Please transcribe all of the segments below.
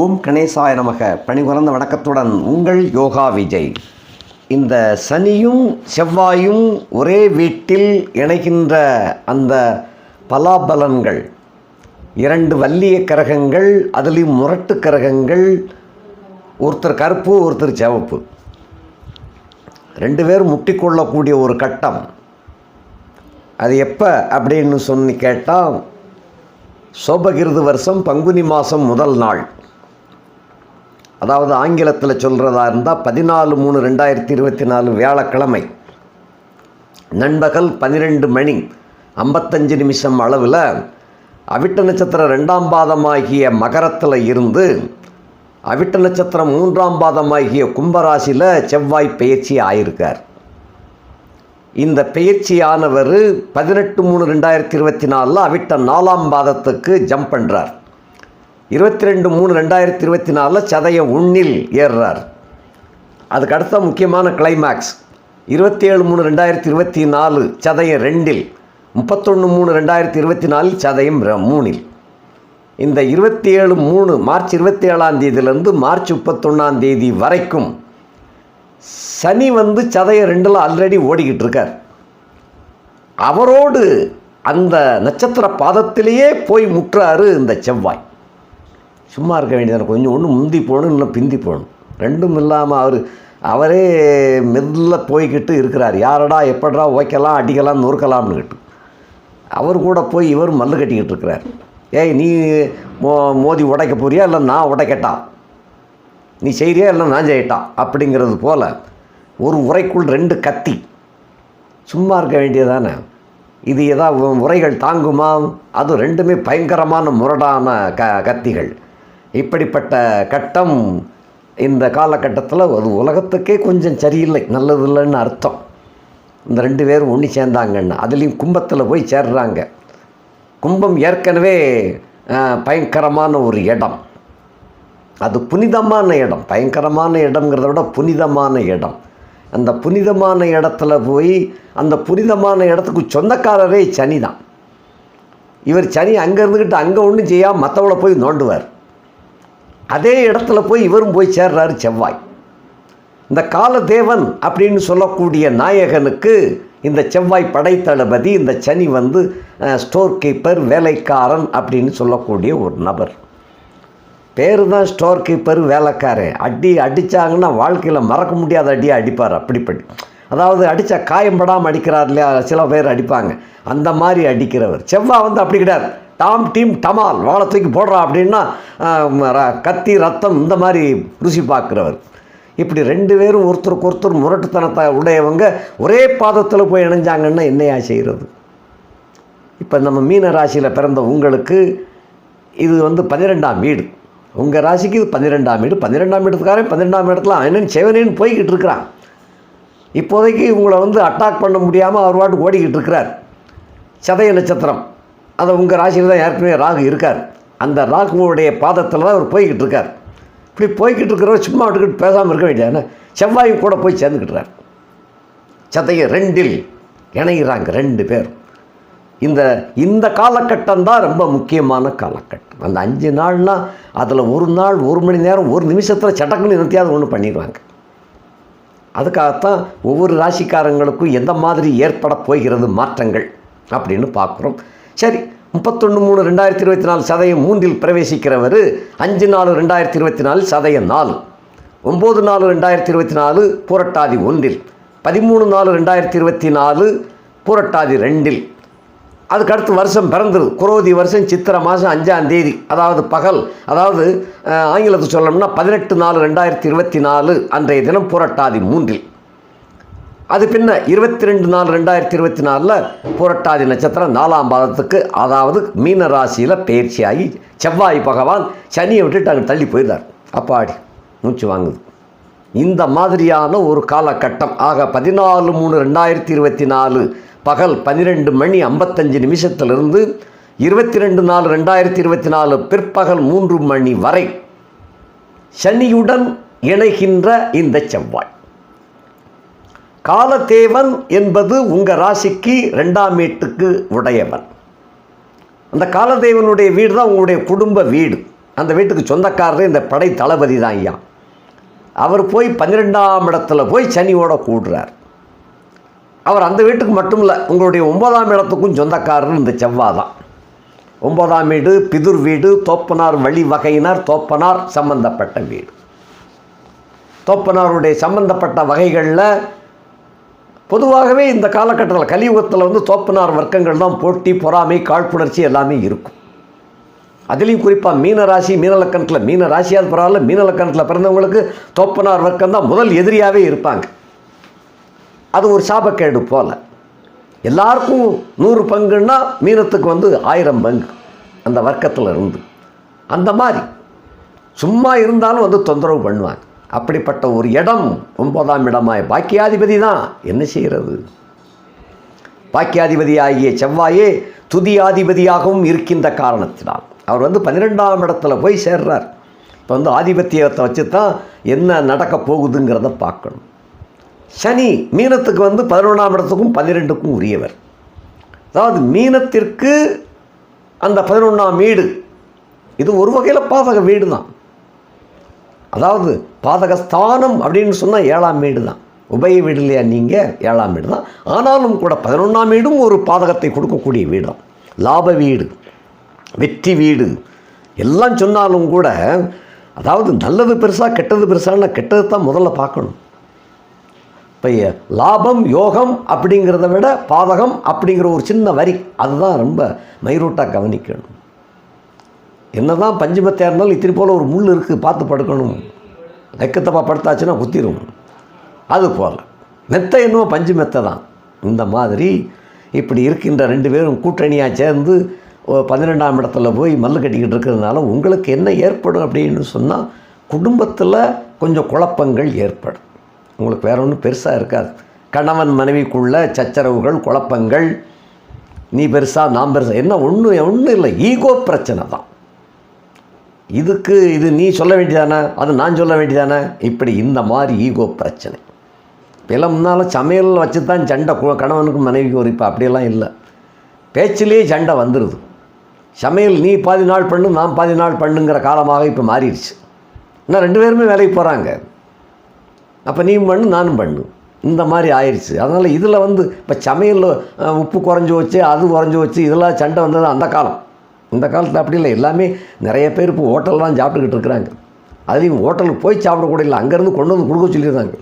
ஓம் கணேசாய நமக. பணிபுரந்த வணக்கத்துடன் உங்கள் யோகா விஜய். இந்த சனியும் செவ்வாயும் ஒரே வீட்டில் இணைகின்ற அந்த பலாபலன்கள் இரண்டு வல்லிய கரகங்கள் அதுலேயும் முரட்டு கரகங்கள் ஒருத்தர் கருப்பு ஒருத்தர் சிவப்பு. ரெண்டு பேரும் முட்டிக்கொள்ளக்கூடிய ஒரு கட்டம். அது எப்போ அப்படின்னு சொல்லி கேட்டால் சோபகிருது வருஷம் பங்குனி மாதம் முதல் நாள். அதாவது ஆங்கிலத்தில் சொல்கிறதா இருந்தால் பதினாலு மூணு ரெண்டாயிரத்தி இருபத்தி நாலு வியாழக்கிழமை. நண்பகல் பன்னிரெண்டு மணி ஐம்பத்தஞ்சு நிமிஷம் அளவில் அவிட்ட நட்சத்திரம் ரெண்டாம் பாதமாகிய மகரத்தில் இருந்து அவிட்ட நட்சத்திரம் மூன்றாம் பாதமாகிய கும்பராசியில் செவ்வாய் பெயர்ச்சி ஆயிருக்கார். இந்த பெயர்ச்சியானவர் பதினெட்டு மூணு ரெண்டாயிரத்தி இருபத்தி நாலில் அவிட்ட நாலாம் பாதத்துக்கு ஜம்ப் பண்ணுறார் இருபத்தி ரெண்டு மூணு ரெண்டாயிரத்தி இருபத்தி நாலில் சதயம் உண்ணில் ஏறுறார். அதுக்கு அடுத்த முக்கியமான கிளைமேக்ஸ் இருபத்தி ஏழு மூணு ரெண்டாயிரத்தி இருபத்தி நாலு சதயம் ரெண்டில் முப்பத்தொன்று மூணு ரெண்டாயிரத்தி இருபத்தி நாலில் சதயம் ர- மூணில். இந்த இருபத்தி ஏழு மூணு மார்ச் இருபத்தி ஏழாம் தேதியிலேருந்து மார்ச் முப்பத்தொன்னாம் தேதி வரைக்கும் சனி வந்து சதயம் ரெண்டில் ஆல்ரெடி ஓடிக்கிட்டு இருக்கார். அவரோடு அந்த நட்சத்திர பாதத்திலேயே போய் முற்றாரு இந்த செவ்வாய். சும்மா இருக்க வேண்டியது கொஞ்சம் ஒன்று முந்தி போகணும் இன்னும் பிந்தி போகணும். ரெண்டும் இல்லாமல் அவர் அவரே மெல்ல போய்கிட்டு இருக்கிறார். யாரடா எப்படா ஓய்க்கலாம் அடிக்கலாம் நொறுக்கலாம்னு கிட்டு. அவர் கூட போய் இவர் மல்லு கட்டிக்கிட்டு இருக்கிறார். ஏய் நீ மோ மோதி உடைக்க போறியா இல்லை நான் உடைக்கட்டா? நீ செய்கிறியா இல்லை நான் செய்யட்டா? அப்படிங்கிறது போல் ஒரு உரைக்குள் ரெண்டு கத்தி. சும்மா இருக்க வேண்டியதானே இது ஏதாவது உரைகள் தாங்குமா? அது ரெண்டுமே பயங்கரமான முரடான க கத்திகள். இப்படிப்பட்ட கட்டம் இந்த காலகட்டத்தில் அது உலகத்துக்கே கொஞ்சம் சரியில்லை நல்லதில்லைன்னு அர்த்தம். இந்த ரெண்டு பேரும் ஒன்று சேர்ந்தாங்கன்னு அதுலேயும் கும்பத்தில் போய் சேர்றாங்க. கும்பம் ஏற்கனவே பயங்கரமான ஒரு இடம். அது புனிதமான இடம். பயங்கரமான இடம்ங்கிறத விட புனிதமான இடம். அந்த புனிதமான இடத்துல போய் அந்த புனிதமான இடத்துக்கு சொந்தக்காரரே சனி தான். இவர் சனி அங்கே இருந்துக்கிட்டு அங்கே ஒன்றும் செய்யாமல் மற்றவளை போய் நோண்டுவார். அதே இடத்துல போய் இவரும் போய் சேர்றாரு செவ்வாய். இந்த காலதேவன் அப்படின்னு சொல்லக்கூடிய நாயகனுக்கு இந்த செவ்வாய் படைத்தளபதி இந்த சனி வந்து ஸ்டோர் கீப்பர் வேலைக்காரன் அப்படின்னு சொல்லக்கூடிய ஒரு நபர். பேர் தான் ஸ்டோர் கீப்பர் வேலைக்காரன் அடி அடித்தாங்கன்னா வாழ்க்கையில் மறக்க முடியாத அடியை அடிப்பார் அப்படிப்படி அதாவது அடித்தா காயம்படாமல் அடிக்கிறார் இல்லையா சில பேர் அடிப்பாங்க. அந்த மாதிரி அடிக்கிறவர். செவ்வாய் வந்து அப்படி கிடையாது. டாம் டீம் டமால் வாழை தூக்கி போடுறா அப்படின்னா ர- கத்தி ரத்தம் இந்த மாதிரி ருசி பார்க்குறவர். இப்படி ரெண்டு பேரும் ஒருத்தருக்கு ஒருத்தர் முரட்டுத்தனத்தை உடையவங்க ஒரே பாதத்தில் போய் இணைஞ்சாங்கன்னா என்னையா செய்கிறது இப்போ நம்ம மீன ராசியில் பிறந்த உங்களுக்கு இது வந்து பன்னிரெண்டாம் வீடு. உங்கள் ராசிக்கு இது பன்னிரெண்டாம் வீடு. பன்னிரெண்டாம் இடத்துக்காரன் பன்னிரெண்டாம் இடத்துல அவனன் செவனேன்னு போய்கிட்டு இருக்கிறான். இப்போதைக்கு உங்களை வந்து அட்டாக் பண்ண முடியாமல் அவர் பாட்டுக்கு ஓடிக்கிட்டு இருக்கிறார். சதய நட்சத்திரம். அதை உங்கள் ராசியில் தான் ஏற்கனவே ராகு இருக்கார். அந்த ராகுவோடைய பாதத்தில் தான் அவர் போய்கிட்டு இருக்கார். இப்படி போய்கிட்டு இருக்கிறவர் சும்மா விட்டுக்கிட்டு பேசாமல் இருக்க வேண்டியது செவ்வாயும் கூட போய் சேர்ந்துக்கிட்டுறார். சத்தையை ரெண்டில் இணைகிறாங்க ரெண்டு பேர். இந்த இந்த காலகட்டம் தான் ரொம்ப முக்கியமான காலகட்டம். அந்த அஞ்சு நாள்னா அதில் ஒரு நாள் ஒரு மணி நேரம் ஒரு நிமிஷத்தில் சட்டக்குன்னு நிறுத்தியாவது ஒன்று பண்ணிடுவாங்க. அதுக்காகத்தான் ஒவ்வொரு ராசிக்காரங்களுக்கும் எந்த மாதிரி ஏற்பட போகிறது மாற்றங்கள் அப்படின்னு பார்க்குறோம். சரி முப்பத்தொன்று மூணு ரெண்டாயிரத்தி இருபத்தி நாலு சதயம் மூன்றில் பிரவேசிக்கிறவர் அஞ்சு நாலு ரெண்டாயிரத்தி இருபத்தி நாலு சதயம் நாலு. ஒம்பது நாலு ரெண்டாயிரத்தி இருபத்தி நாலு புரட்டாதி ஒன்றில். பதிமூணு நாலு ரெண்டாயிரத்தி இருபத்தி நாலு புரட்டாதி ரெண்டில். அதுக்கடுத்து வருஷம் பிறந்தது குரோதி வருஷம் சித்திரை மாதம் அஞ்சாம் தேதி. அதாவது பகல் அதாவது ஆங்கிலத்தை சொல்லணும்னா பதினெட்டு நாலு ரெண்டாயிரத்தி இருபத்தி நாலு அன்றைய தினம் புரட்டாதி மூன்றில். அது பின்ன இருபத்தி ரெண்டு நாள் ரெண்டாயிரத்தி இருபத்தி நாலில் புரட்டாதி நட்சத்திரம் நாலாம் பாதத்துக்கு அதாவது மீன ராசியில் பயிற்சியாகி செவ்வாய் பகவான் சனியை விட்டுட்டு அங்கே தள்ளி போயிடுறார். அப்பாடி மூச்சு வாங்குது. இந்த மாதிரியான ஒரு காலகட்டம் ஆக பதினாலு மூணு ரெண்டாயிரத்தி இருபத்தி நாலு பகல் பன்னிரெண்டு மணி ஐம்பத்தஞ்சு நிமிஷத்திலிருந்து இருபத்தி ரெண்டு நாலு ரெண்டாயிரத்தி இருபத்தி நாலு பிற்பகல் மூன்று மணி வரை சனியுடன் இணைகின்ற இந்த செவ்வாய். காலதேவன் என்பது உங்கள் ராசிக்கு ரெண்டாம் வீட்டுக்கு உடையவன். அந்த காலதேவனுடைய வீடு தான் உங்களுடைய குடும்ப வீடு. அந்த வீட்டுக்கு சொந்தக்காரர் இந்த படை தளபதி தான் ஐயா. அவர் போய் பன்னிரெண்டாம் இடத்துல போய் சனியோட கூடுறார். அவர் அந்த வீட்டுக்கு மட்டும் இல்லை உங்களுடைய ஒன்பதாம் இடத்துக்கும் சொந்தக்காரர் இந்த செவ்வாய் தான் ஒன்பதாம் வீடு பிதுர் வீடு தோப்பனார் வழி வகையினர் தோப்பனார் சம்பந்தப்பட்ட வீடு. தோப்பனாருடைய சம்பந்தப்பட்ட வகைகளில் பொதுவாகவே இந்த காலகட்டத்தில் கலியுகத்தில் வந்து தோப்பனார் வர்க்கங்கள் தான் போட்டி பொறாமை காழ்ப்புணர்ச்சி எல்லாமே இருக்கும். அதுலேயும் குறிப்பாக மீன ராசி மீனலக்கணத்தில் மீன ராசியாவது பரவாயில்ல மீனலக்கணத்தில் பிறந்தவங்களுக்கு தோப்பனார் வர்க்கம் தான் முதல் எதிரியாகவே இருப்பாங்க. அது ஒரு சாபக்கேடு போல். எல்லாருக்கும் நூறு பங்குன்னா மீனத்துக்கு வந்து ஆயிரம் பங்கு அந்த வர்க்கத்தில் இருந்து. அந்த மாதிரி. சும்மா இருந்தாலும் வந்து தொந்தரவு பண்ணுவாங்க. அப்படிப்பட்ட ஒரு இடம் ஒன்பதாம் இடமாய் பாக்கியாதிபதி தான். என்ன செய்கிறது? பாக்கியாதிபதி ஆகிய செவ்வாயே துதியாதிபதியாகவும் இருக்கின்ற காரணத்தினால். அவர் வந்து பன்னிரெண்டாம் இடத்துல போய் சேர்றார். இப்போ வந்து ஆதிபத்தியத்தை வச்சு தான் என்ன நடக்க போகுதுங்கிறத பார்க்கணும். சனி மீனத்துக்கு வந்து பதினொன்றாம் இடத்துக்கும் பன்னிரெண்டுக்கும் உரியவர். அதாவது மீனத்திற்கு அந்த பதினொன்றாம் வீடு. இது ஒரு வகையில் பாதக வீடு தான் அதாவது பாதகஸ்தானம் அப்படின்னு சொன்னால் ஏழாம் வீடு தான் உபய வீடு இல்லையா நீங்கள் ஏழாம் வீடு தான் ஆனாலும் கூட பதினொன்றாம் வீடும் ஒரு பாதகத்தை கொடுக்கக்கூடிய வீடு தான் லாப வீடு வெற்றி வீடு எல்லாம் சொன்னாலும் கூட அதாவது நல்லது பெருசாக கெட்டது பெருசான்னா கெட்டது தான் முதல்ல பார்க்கணும். இப்போ லாபம் யோகம் அப்படிங்கிறத விட பாதகம் அப்படிங்கிற ஒரு சின்ன வரி அதுதான் ரொம்ப மைரூட்டாக கவனிக்கணும். என்னதான் பஞ்சமத்தையாக இருந்தாலும் இத்திரி போல் ஒரு முள் இருக்குது பார்த்து படுக்கணும். வெக்கத்தப்பா படுத்தாச்சுன்னா குத்திரும். அது போல். மெத்தை என்னவோ பஞ்சு மெத்தை தான். இந்த மாதிரி இப்படி இருக்கின்ற ரெண்டு பேரும் கூட்டணியாக சேர்ந்து ஒ- பன்னிரெண்டாம் இடத்துல போய் மல்லு கட்டிக்கிட்டு இருக்கிறதுனால உங்களுக்கு என்ன ஏற்படும் அப்படின்னு சொன்னால் குடும்பத்தில் கொஞ்சம் குழப்பங்கள் ஏற்படும். உங்களுக்கு வேற ஒன்றும் பெருசாக இருக்காது. கணவன் மனைவிக்குள்ள சச்சரவுகள் குழப்பங்கள் நீ பெருசா நான் பெருசா என்ன ஒன்றும் ஒன்றும் இல்லை. ஈகோ பிரச்சனை தான். இதுக்கு இது நீ சொல்ல வேண்டியதானே? அது நான் சொல்ல வேண்டியதானே? இப்படி இந்த மாதிரி ஈகோ பிரச்சனை. இப்போலாம் முன்னால் சமையல் வச்சு தான் சண்டை கணவனுக்கும் மனைவிக்கும் ஒரு இப்போ அப்படியெல்லாம் இல்லை. பேச்சிலேயே சண்டை வந்துடுது சமையல் நீ பாதி நாள் பண்ணு நான் பாதி நாள் பண்ணுங்கிற காலமாக இப்போ மாறிடுச்சு. இன்னும் ரெண்டு பேருமே வேலைக்கு போகிறாங்க அப்போ நீ பண்ணு நானும் பண்ணு. இந்த மாதிரி ஆயிடுச்சு. அதனால் இதில் வந்து இப்போ சமையலில் உப்பு குறைஞ்சி வச்சு அது குறைஞ்சி வச்சு இதெல்லாம் சண்டை வந்தது அந்த காலம். இந்த காலத்தில் அப்படி இல்லை. எல்லாமே நிறைய பேர் இப்போ ஹோட்டல்லாம் சாப்பிட்டுக்கிட்டு இருக்கிறாங்க. அதுலேயும் ஹோட்டலுக்கு போய் சாப்பிடக்கூட இல்லை. அங்கேருந்து கொண்டு வந்து கொடுக்க சொல்லிடுறாங்க.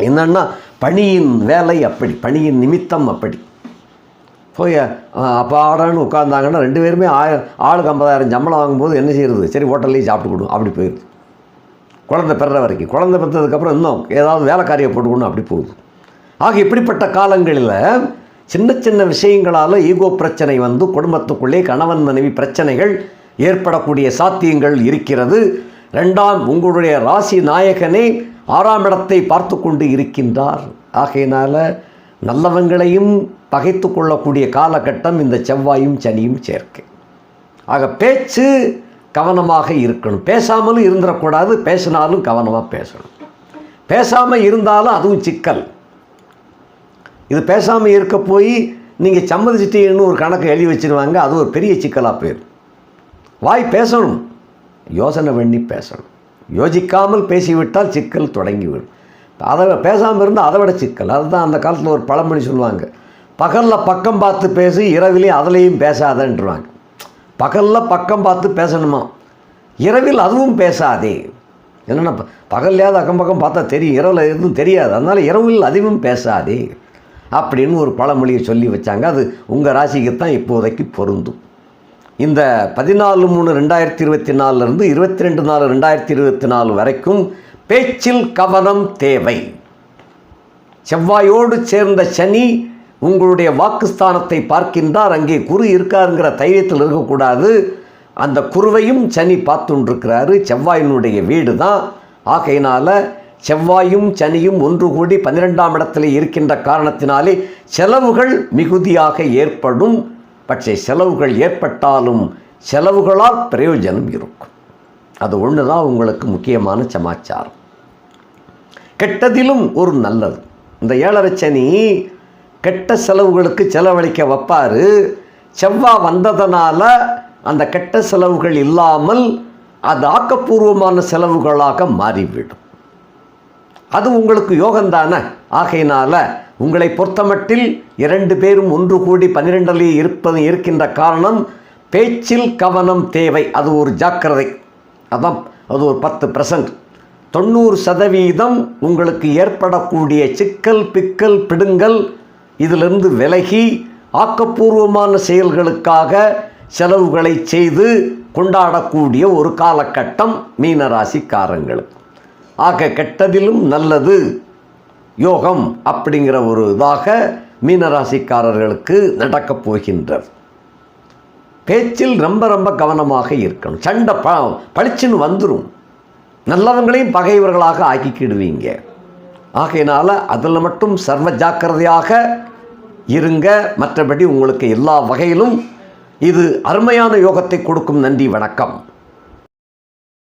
என்னன்னா பணியின் வேலை அப்படி. பணியின் நிமித்தம் அப்படி. போய் அஹ், அப்பாடான்னு உட்காந்தாங்கன்னா ரெண்டு பேருமே ஆயிரம் ஆளுக்கு ஐம்பதாயிரம் சம்பளம் வாங்கும்போது என்ன செய்கிறது சரி ஹோட்டல்லையும் சாப்பிட்டு அப்படி போயிடுது. குழந்தை பிறற வரைக்கும். குழந்தை பிறந்ததுக்கப்புறம் இன்னும் ஏதாவது வேலைக்காரியை போட்டுக்கணும் அப்படி போகுது. ஆக இப்படிப்பட்ட காலங்களில் சின்ன சின்ன விஷயங்களால் ஈகோ பிரச்சனை வந்து குடும்பத்துக்குள்ளே கணவன் மனைவி பிரச்சனைகள் ஏற்படக்கூடிய சாத்தியங்கள் இருக்கிறது. ரெண்டாம் உங்களுடைய ராசி நாயகனே ஆறாம் இடத்தை பார்த்து கொண்டு இருக்கின்றார். ஆகையினால் நல்லவங்களையும் பகைத்து கொள்ளக்கூடிய காலகட்டம் இந்த செவ்வாயும் சனியும் சேர்க்கை. ஆக பேச்சு கவனமாக இருக்கணும். பேசாமலும் இருந்துடக்கூடாது பேசினாலும் கவனமாக பேசணும். பேசாமல் இருந்தாலும் அதுவும் சிக்கல். இது பேசாமல் இருக்க போய் நீங்கள் சம்மதிச்சிட்டீங்கன்னு ஒரு கணக்கு எழுதி வச்சுருவாங்க. அது ஒரு பெரிய சிக்கலாக போயிடும் வாய் பேசணும். யோசனை பண்ணி பேசணும். யோசிக்காமல் பேசிவிட்டால் சிக்கல் தொடங்கிவிடும். அதை பேசாமல் இருந்தால் அதை விட சிக்கல். அதுதான் அந்த காலத்தில் ஒரு பழமொழி சொல்லுவாங்க. பகலில் பக்கம் பார்த்து பேசி இரவிலையும் அதுலேயும் பேசாதன்றுவாங்க. பகலில் பக்கம் பார்த்து பேசணுமா? இரவில் அதுவும் பேசாதே. என்னென்னா பகல்லையாவது அக்கம் பக்கம் பார்த்தா தெரியும். இரவில் எதுவும் தெரியாது. அதனால் இரவில் அதுவும் பேசாதே. அப்படின்னு ஒரு பழமொழியை சொல்லி வச்சாங்க. அது உங்கள் ராசிக்கு தான் இப்போதைக்கு பொருந்தும். இந்த பதினாலு மூணு ரெண்டாயிரத்தி இருபத்தி நாலுலேருந்து இருபத்தி ரெண்டு நாலு ரெண்டாயிரத்தி இருபத்தி நாலு வரைக்கும் பேச்சில் கவனம் தேவை. செவ்வாயோடு சேர்ந்த சனி உங்களுடைய வாக்குஸ்தானத்தை பார்க்கின்றார். அங்கே குரு இருக்காருங்கிற தைரியத்தில் இருக்கக்கூடாது. அந்த குருவையும் சனி பார்த்துண்டிருக்கிறாரு. செவ்வாயினுடைய வீடு தான் ஆகையினால் செவ்வாயும் சனியும் ஒன்று கூடி பன்னிரெண்டாம் இடத்துல இருக்கின்ற காரணத்தினாலே செலவுகள் மிகுதியாக ஏற்படும். பட்சே செலவுகள் ஏற்பட்டாலும் செலவுகளால் பிரயோஜனம் இருக்கும். அது ஒன்று தான் உங்களுக்கு முக்கியமான சமாச்சாரம். கெட்டதிலும் ஒரு நல்லது. இந்த ஏழரை சனி கெட்ட செலவுகளுக்கு செலவழிக்க வைப்பார். செவ்வாய் வந்ததனால அந்த கெட்ட செலவுகள் இல்லாமல் அது ஆக்கப்பூர்வமான செலவுகளாக மாறிவிடும். அது உங்களுக்கு யோகந்தானே ஆகையினால உங்களை பொறுத்தமட்டில் இரண்டு பேரும் ஒன்று கூடி பன்னிரெண்டிலே இருப்பது இருக்கின்ற காரணம் பேச்சில் கவனம் தேவை. அது ஒரு ஜாக்கிரதை. அதான் அது ஒரு பத்து பர்சன்ட் தொண்ணூறு சதவீதம் உங்களுக்கு ஏற்படக்கூடிய சிக்கல் பிக்கல் பிடுங்கல் இதிலிருந்து விலகி ஆக்கப்பூர்வமான செயல்களுக்காக செலவுகளை செய்து கொண்டாடக்கூடிய ஒரு காலகட்டம் மீனராசிக்காரங்களுக்கு. ஆக கெட்டதிலும் நல்லது. யோகம் அப்படிங்கிற ஒரு இதாக மீனராசிக்காரர்களுக்கு நடக்கப் போகின்றது. பேச்சில் ரொம்ப ரொம்ப கவனமாக இருக்கணும். சண்டை ப பளிச்சுன்னு வந்துடும் நல்லவங்களையும் பகைவர்களாக ஆக்கிக்கிடுவீங்க. ஆகையினால் அதில் மட்டும் சர்வ ஜாக்கிரதையாக இருங்க. மற்றபடி உங்களுக்கு எல்லா வகையிலும் இது அருமையான யோகத்தை கொடுக்கும். நன்றி வணக்கம்.